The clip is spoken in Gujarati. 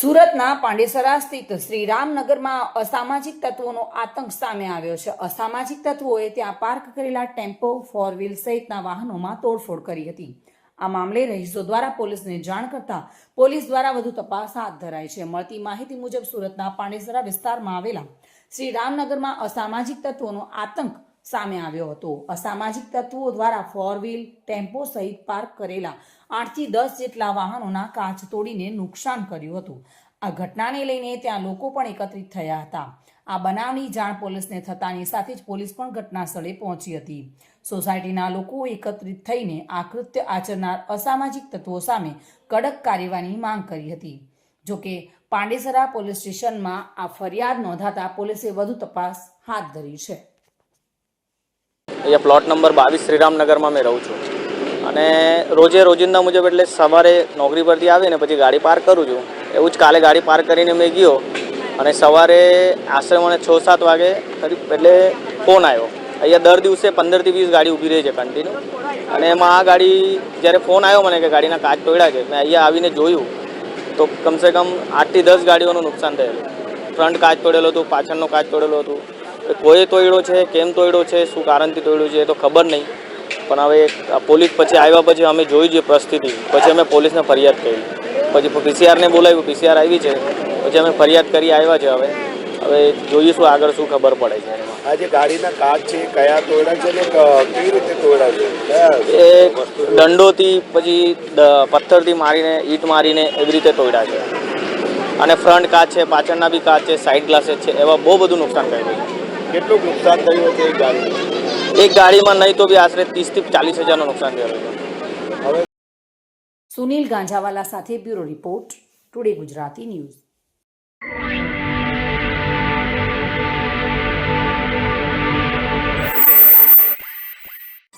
સુરતના પાંડેસરા સ્થિત શ્રી રામનગરમાં અસામાજિક તત્વોનો આતંક સામે આવ્યો છે. અસામાજિક તત્વોએ ત્યાં પાર્ક કરેલા ટેમ્પો ફોર વ્હીલ સહિતના વાહનોમાં તોડફોડ કરી હતી. આ મામલે રહીશો દ્વારા પોલીસને જાણ કરતા પોલીસ દ્વારા વધુ તપાસ હાથ ધરાઈ છે. મળતી માહિતી મુજબ સુરતના પાંડેસરા વિસ્તારમાં આવેલા શ્રી રામનગરમાં અસામાજિક તત્વોનો આતંક સામે આવ્યો હતો. અસામાજિક તત્વો દ્વારા ફોર વ્હીલ ટેમ્પો સહિત પાર્ક કરેલા આઠથી દસ જેટલા વાહનોના કાચ તોડીને નુકસાન કર્યું હતું. આ ઘટનાને લઈને ત્યાં લોકો પણ એકત્રિત થયા હતા. આ બનાવની જાણ પોલીસને થતાની સાથે જ પોલીસ પણ ઘટના સ્થળે પહોંચી હતી. સોસાયટીના લોકો એકત્રિત થઈને આ કૃત્ય આચરનાર અસામાજિક તત્વો સામે કડક કાર્યવાહીની માંગ કરી હતી. જોકે પાંડેસરા પોલીસ સ્ટેશનમાં આ ફરિયાદ નોંધાતા પોલીસે વધુ તપાસ હાથ ધરી છે. અહીંયા પ્લોટ નંબર બાવીસ શ્રીરામનગરમાં મેં રહું છું. અને રોજે રોજિંદા મુજબ એટલે સવારે નોકરી પરથી આવીને પછી ગાડી પાર્ક કરું છું. એવું જ કાલે ગાડી પાર્ક કરીને મેં ગયો અને સવારે આશરે મને છ સાત વાગે કરીબ એટલે ફોન આવ્યો. અહીંયા દર દિવસે પંદરથી વીસ ગાડી ઊભી રહી છે કન્ટિન્યુ અને એમાં આ ગાડી જ્યારે ફોન આવ્યો મને કે ગાડીના કાચ તોડ્યા છે, મેં અહીંયા આવીને જોયું તો કમસે કમ આઠથી દસ ગાડીઓનું નુકસાન થયેલું. ફ્રન્ટ કાચ તોડેલો હતું, પાછળનો કાચ તોડેલો હતું. કોઈ તોડ્યો છે કેમ તોડ્યો છે શું કારણથી તોડ્યું છે એ તો ખબર નહીં. પણ હવે પોલીસ પછી આવ્યા પછી અમે જોઈ જે પરિસ્થિતિ. પછી અમે પોલીસને ફરિયાદ કરી. પછી પીસીઆરને બોલાવ્યું પીસીઆર આવી છે. પછી અમે ફરિયાદ કરી આવ્યા છે હવે. હવે જોઈશું આગળ શું ખબર પડે છે. આ જે ગાડીના કાચ છે એ કયા તોડ્યા છે ને કેવી રીતે તોડ્યા છે? એ દંડોથી પછી પથ્થરથી મારીને ઈંટ મારીને એવી રીતે તોડ્યા છે. અને ફ્રન્ટ કાચ છે પાછળના બી કાચ છે સાઈડ ગ્લાસેસ છે. એવા બહુ બધું નુકસાન કર્યું છે. કેટલું નુકસાન થયું હતું એક ગાડી? એક ગાડીમાં નહીં તો બી આશરે ત્રીસથી ચાલીસ હજારનું નુકસાન થયું હવે? સુનિલ ગાંજાવાલા સાથે bureau report today Gujarati news.